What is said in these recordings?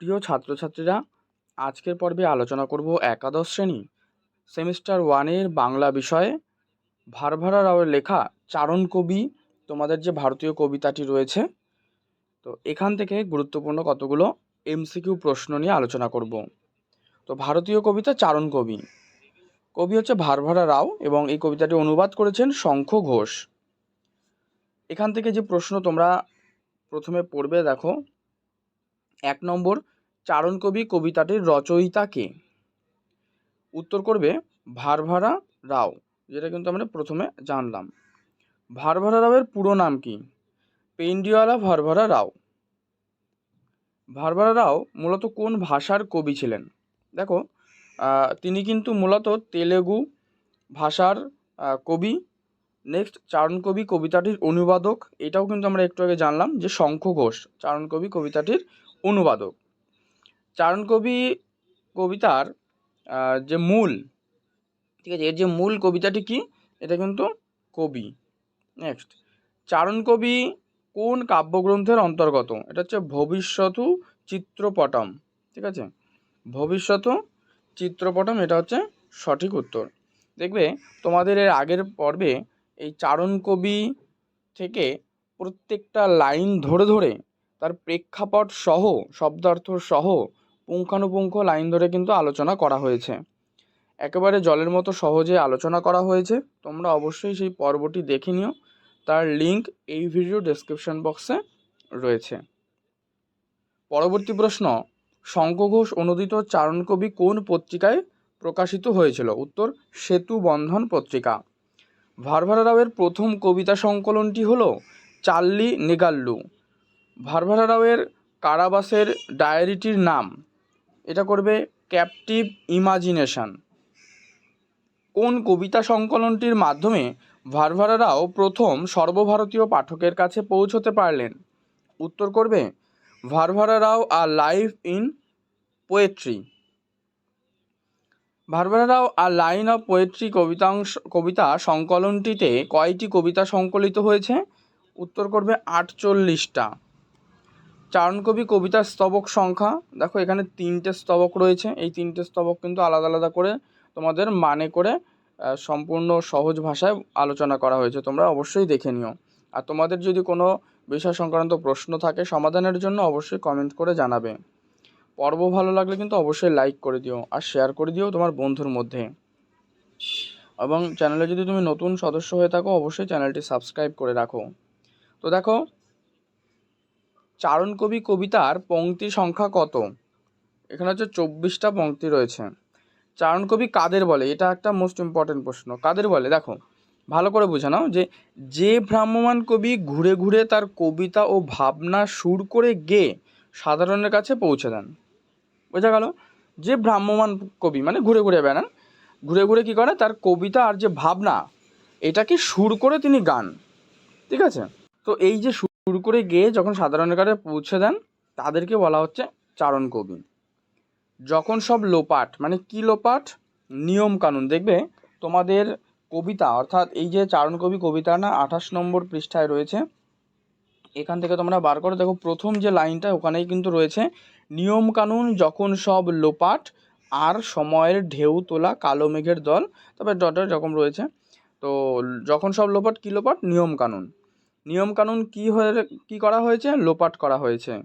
প্রিয় ছাত্রছাত্রীরা, আজকের পর্বে আলোচনা করব একাদশ শ্রেণি, সেমিস্টার ওয়ানের বাংলা বিষয়ে। ভারভারা রাওয়ের লেখা চারণ কবি, তোমাদের যে ভারতীয় কবিতাটি রয়েছে, তো এখান থেকে গুরুত্বপূর্ণ কতগুলো এমসিকিউ প্রশ্ন নিয়ে আলোচনা করব। তো ভারতীয় কবিতা চারণ কবি। কবি হচ্ছে ভারভারা রাও এবং এই কবিতাটি অনুবাদ করেছেন শঙ্খ ঘোষ। এখান থেকে যে প্রশ্ন তোমরা প্রথমে পড়বে, দেখো এক নম্বর, চারণ কবি কবিতাটির রচয়িতা কে? উত্তর করবে ভারভারা রাও, যেটা কিন্তু আমরা প্রথমে জানলাম। ভারভারা রাওয়ের পুরো নাম কি? পেন্ডিওয়ালা ভারভারা রাও। ভারভারা রাও মূলত কোন ভাষার কবি ছিলেন? দেখো তিনি কিন্তু মূলত তেলেগু ভাষার কবি। নেক্সট চারণ কবি কবিতাটির অনুবাদক, এটাও কিন্তু আমরা একটু আগে জানলাম যে শঙ্খ ঘোষ, চারণ কবি কবিতাটির অনুবাদক। চারণ কবি, কবিতার যে মূল, ঠিক আছে, এর যে মূল কবিতাটি কি? এটা কিন্তু কবি। নেক্সট চারণ কবি কোন কাব্যগ্রন্থের অন্তর্গত? এটা হচ্ছে ভবিষ্যতু চিত্রপটম, ঠিক আছে? ভবিষ্যতু চিত্রপটম, এটা হচ্ছে সঠিক উত্তর। দেখবে, তোমাদের এর আগের পর্বে এই চারণ কবি থেকে প্রত্যেকটা লাইন ধরে ধরে তার প্রেক্ষাপট সহ, শব্দার্থ সহ পুঙ্খানুপুঙ্খ লাইন ধরে কিন্তু আলোচনা করা হয়েছে। একেবারে জলের মতো সহজে আলোচনা করা হয়েছে। তোমরা অবশ্যই সেই পর্বটি দেখে নিও। তার লিংক এই ভিডিও ডেসক্রিপশন বক্সে রয়েছে। পরবর্তী প্রশ্ন শঙ্খ ঘোষ অনুদিত চারণ কবি কোন পত্রিকায় প্রকাশিত হয়েছিল? উত্তর, সেতু বন্ধন পত্রিকা। ভারভারা রাওয়ের প্রথম কবিতা সংকলনটি হল চাল্লি নেগাল্লু। ভারভারা রাওয়ের কারাবাসের ডায়েরিটির নাম। এটা করবে ক্যাপটিভ ইমাজিনেশান। কোন কবিতা সংকলনটির মাধ্যমে ভারভারা রাও প্রথম সর্বভারতীয় পাঠকের কাছে পৌঁছতে পারলেন? উত্তর করবে ভারভারা রাও আর life in poetry. Varavara Rao R line of poetry কবিতাংশ, কবিতা সংকলনটিতে কয়টি কবিতা সংকলিত হয়েছে? উত্তর করবে, আটচল্লিশটা। চারণকবি কবিতার স্তবক সংখ্যা। দেখো, এখানে তিনটে স্তবক রয়েছে। এই তিনটে স্তবক কিন্তু আলাদা আলাদা করে তোমাদের মানে করে সম্পূর্ণ সহজ ভাষায় আলোচনা করা হয়েছে। তোমরা অবশ্যই দেখে নিও। আর তোমাদের যদি কোনো বিষয় সংক্রান্ত প্রশ্ন থাকে সমাধানের জন্য অবশ্যই কমেন্ট করে জানাবে। পর্ব ভালো লাগলে কিন্তু অবশ্যই লাইক করে দিও আর শেয়ার করে দিও তোমার বন্ধুর মধ্যে। এবং চ্যানেলে যদি তুমি নতুন সদস্য হয়ে থাকো, অবশ্যই চ্যানেলটি সাবস্ক্রাইব করে রাখো। তো দেখো চারণ কবি কবিতার পংক্তি সংখ্যা কত? এখানে হচ্ছে চব্বিশটা পংক্তি রয়েছে। চারণ কবি কাদের বলে? এটা একটা মোস্ট ইম্পর্টেন্ট প্রশ্ন। কাদের বলে? দেখো, ভালো করে বুঝে নাও যে যে ভ্রাম্যমান কবি ঘুরে ঘুরে তার কবিতা ও ভাবনা সুর করে গেয়ে সাধারণের কাছে পৌঁছে দেন। বোঝা গেল? যে ভ্রাম্যমান কবি মানে ঘুরে ঘুরে বেড়ান, ঘুরে ঘুরে কী করে? তার কবিতা আর যে ভাবনা এটাকে সুর করে তিনি গান। ঠিক আছে? তো এই যে সুর করে গিয়ে যখন সাধারণের কাছে পৌঁছে দেন, তাদেরকে বলা হচ্ছে চারণ কবি যখন সব লোপাট মানে কি লোপাট? নিয়ম কানুন। দেখবে তোমাদের কবিতা, অর্থাৎ এই যে চারণ কবি কবিতা না, আঠাশ নম্বর পৃষ্ঠায় রয়েছে, এখান থেকে তোমরা বার করে। দেখো, প্রথম যে লাইনটা, ওখানেই কিন্তু রয়েছে, নিয়ম কানুন যখন সব লোপাট, আর সময়ের ঢেউ তোলা কালো মেঘের দল। তবে ডটের যখন রয়েছে। তো যখন সব লোপাট, কী লোপাট? নিয়ম কানুন। নিয়ম কানুন কী হয়ে, কী করা হয়েছে? লোপাট করা হয়েছে।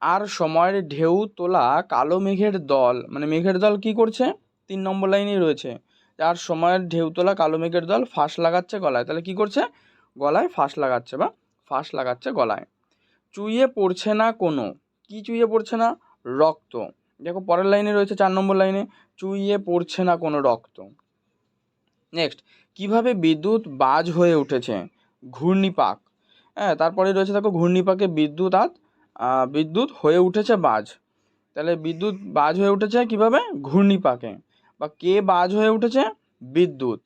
আর সময়ের ঢেউ তোলা কালো মেঘের দল মানে মেঘের দল কি করছে? তিন নম্বর লাইনেই রয়েছে। আর সময়ের ঢেউ তোলা কালো মেঘের দল ফাঁস লাগাচ্ছে গলায়। তাহলে কি করছে? গলায় ফাঁস লাগাচ্ছে বা ফাঁস লাগাচ্ছে গলায়। চুইয়ে পড়ছে না কোনো? কি চুইয়ে পড়ছে না? রক্ত। দেখো পরের লাইনে রয়েছে চার নম্বর লাইনে, চুইয়ে পড়ছে না কোনো রক্ত। নেক্সট, কীভাবে বিদ্যুৎ বাজ হয়ে উঠেছে? ঘূর্ণিপাক। হ্যাঁ তারপরে রয়েছে দেখো ঘূর্ণিপাকে বিদ্যুৎ আহ, বিদ্যুৎ হয়ে উঠেছে বাজ। তাহলে বিদ্যুৎ বাজ হয়ে উঠেছে কীভাবে? ঘূর্ণিপাকে। বা কে বাজ হয়ে উঠেছে? বিদ্যুৎ।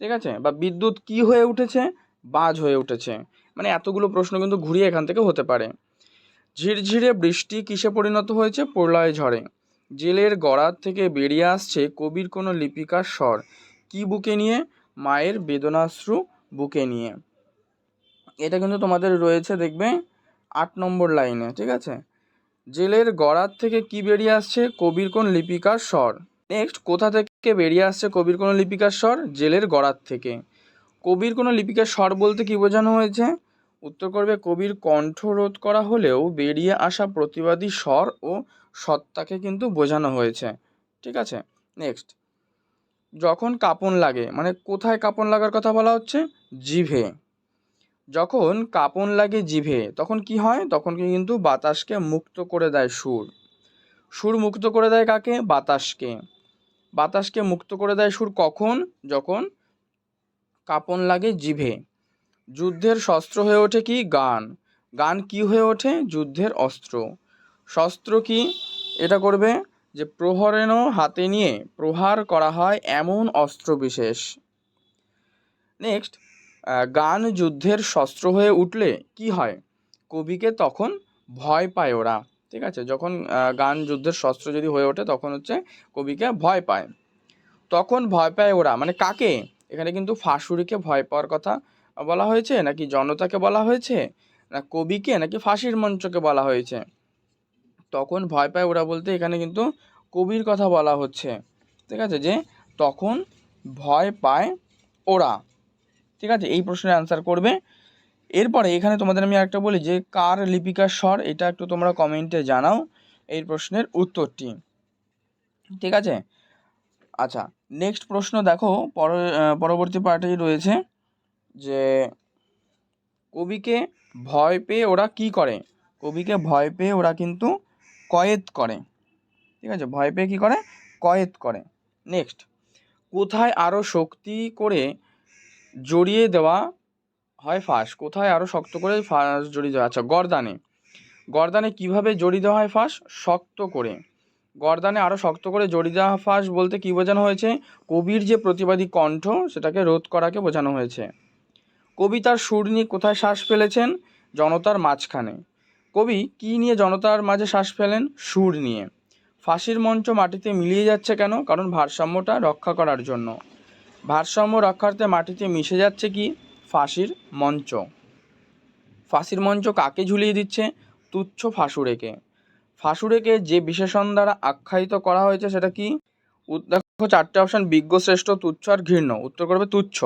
ঠিক আছে? বা বিদ্যুৎ কি হয়ে উঠেছে? বাজ হয়ে উঠেছে। মানে এতগুলো প্রশ্ন কিন্তু ঘুরিয়ে এখান থেকে হতে পারে। ঝিরঝিরে বৃষ্টি কিসে পরিণত হয়েছে? প্রলয় ঝড়ে। জেলের গড়ার থেকে বেরিয়ে আসছে কবির কোনো লিপিকার স্বর। কি বুকে নিয়ে? মায়ের বেদনাশ্রু বুকে নিয়ে। এটা কিন্তু তোমাদের রয়েছে দেখবে আট নম্বর লাইনে, ঠিক আছে? জেলের গড়ার থেকে কি বেরিয়ে আসছে? কবির কোন লিপিকার স্বর। নেক্সট কোথা থেকে বেরিয়ে আসছে কবির কোনো লিপিকার স্বর? জেলের গড়ার থেকে। কবির কোনো লিপিকার স্বর বলতে কি বোঝানো হয়েছে? উত্তর করবে, কবির কণ্ঠ রোধ করা হলেও বেরিয়ে আসা প্রতিবাদী স্বর ও সত্তাকে কিন্তু বোঝানো হয়েছে, ঠিক আছে? নেক্সট যখন কাঁপন লাগে মানে কোথায় কাঁপন লাগার কথা বলা হচ্ছে? জিভে। যখন কাঁপন লাগে জিভে, তখন কি হয়? তখন কিন্তু বাতাসকে মুক্ত করে দেয় সুর। সুর মুক্ত করে দেয় কাকে? বাতাসকে। বাতাসকে মুক্ত করে দেয় সুর কখন? যখন কাঁপন লাগে জিভে। যুদ্ধের শস্ত্র হয়ে ওঠে কি? গান। গান কি হয়ে ওঠে? যুদ্ধের অস্ত্র। শস্ত্র কি? এটা করবে যে প্রহরেণ হাতে নিয়ে প্রহার করা হয় এমন অস্ত্র বিশেষ। নেক্সট গান যুদ্ধের শস্ত্র হয়ে উঠলে কি হয়? কবিকে তখন ভয় পায় ওরা, ঠিক আছে? যখন গান যুদ্ধের শস্ত্র যদি হয়ে ওঠে, তখন হচ্ছে কবিকে ভয় পায়। তখন ভয় পায় ওরা মানে কাকে? এখানে কিন্তু ফাঁসুরিকে ভয় পাওয়ার কথা বলা হয়েছে, নাকি জনতাকে বলা হয়েছে, না কবিকে, নাকি ফাঁসির মঞ্চকে বলা হয়েছে? তখন ভয় পায় ওরা বলতে, এখানে কিন্তু কবির কথা বলা হচ্ছে, ঠিক আছে? যে তখন ভয় পায় ওরা। ঠিক আছে? এই প্রশ্নের অ্যান্সার করবে। এরপরে এখানে তোমাদের আমি একটা বলি যে, কার লিপিকার স্বর? এটা একটু তোমরা কমেন্টে জানাও এই প্রশ্নের উত্তরটি। ঠিক আছে? আচ্ছা নেক্সট প্রশ্ন দেখো, পর পরবর্তী পার্টেই রয়েছে যে, কবিকে ভয় পেয়ে ওরা কি করে? কবিকে ভয় পেয়ে ওরা কিন্তু কয়েদ করে। ঠিক আছে? ভয় পেয়ে কী করে? কয়েদ করে। নেক্সট কোথায় আরও শক্তি করে জড়িয়ে দেওয়া হয় ফাঁস। কোথায় আরও শক্ত করে ফাঁস জড়িয়ে দেওয়া? আচ্ছা গরদানে। গরদানে কীভাবে জড়িয়ে দেওয়া হয় ফাঁস? শক্ত করে। গরদানে আরও শক্ত করে জড়িয়ে দেওয়া ফাঁস বলতে কী বোঝানো হয়েছে? কবির যে প্রতিবাদী কণ্ঠ, সেটাকে রোধ করাকে বোঝানো হয়েছে। কবি তার সুর নিয়ে কোথায় শ্বাস ফেলেছেন? জনতার মাঝখানে। কবি, কী নিয়ে জনতার মাঝে শ্বাস ফেলেন? সুর নিয়ে। ফাঁসির মঞ্চ মাটিতে মিলিয়ে যাচ্ছে কেন? কারণ ভারসাম্যটা রক্ষা করার জন্য। ভারসাম্য রক্ষার্থে মাটিতে মিশে যাচ্ছে কি? ফাঁসির মঞ্চ। ফাঁসির মঞ্চ কাকে ঝুলিয়ে দিচ্ছে? তুচ্ছ ফাঁসুরেকে। ফাঁসুরেকে যে বিশেষণ দ্বারা আখ্যায়িত করা হয়েছে সেটা কি? দেখো, চারটে অপশন, বিজ্ঞ, শ্রেষ্ঠ, তুচ্ছ আর ঘৃণ্য। উত্তর করবে তুচ্ছ।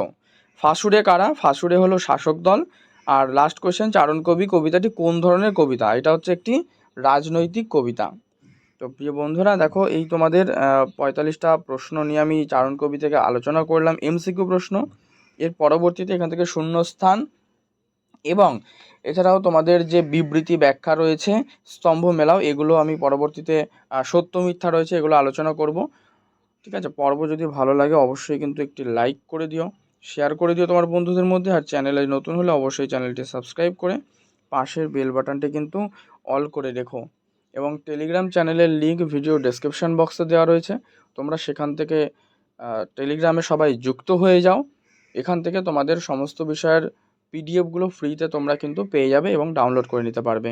ফাঁসুরে কারা? ফাঁসুরে হলো শাসক দল। আর লাস্ট কোয়েশ্চেন চারণ কবি, কবিতাটি কোন ধরনের কবিতা? এটা হচ্ছে একটি রাজনৈতিক কবিতা। তো প্রিয় বন্ধুরা, দেখো, এই তোমাদের পঁয়তাল্লিশটা প্রশ্ন নিয়ে আমি চারণ কবি থেকে আলোচনা করলাম, এমসিকিউ প্রশ্ন। এর পরবর্তীতে এখান থেকে শূন্যস্থান এবং এছাড়াও তোমাদের যে বিবৃতি ব্যাখ্যা রয়েছে, স্তম্ভ মেলাও, এগুলো আমি পরবর্তীতে সত্য মিথ্যা রয়েছে, এগুলো আলোচনা করব। ঠিক আছে, পর্ব যদি ভালো লাগে অবশ্যই কিন্তু একটি লাইক করে দিও, শেয়ার করে দিও তোমার বন্ধুদের মধ্যে, আর চ্যানেলে নতুন হলে অবশ্যই চ্যানেলটি সাবস্ক্রাইব করে পাশের বেল বাটনটি কিন্তু অল করে রেখো। এবং টেলিগ্রাম চ্যানেলের লিঙ্ক ভিডিও ডেসক্রিপশন বক্সে দেওয়া রয়েছে। তোমরা সেখান থেকে টেলিগ্রামে সবাই যুক্ত হয়ে যাও। এখান থেকে তোমাদের সমস্ত বিষয়ের পিডিএফগুলো ফ্রিতে তোমরা কিন্তু পেয়ে যাবে এবং ডাউনলোড করে নিতে পারবে।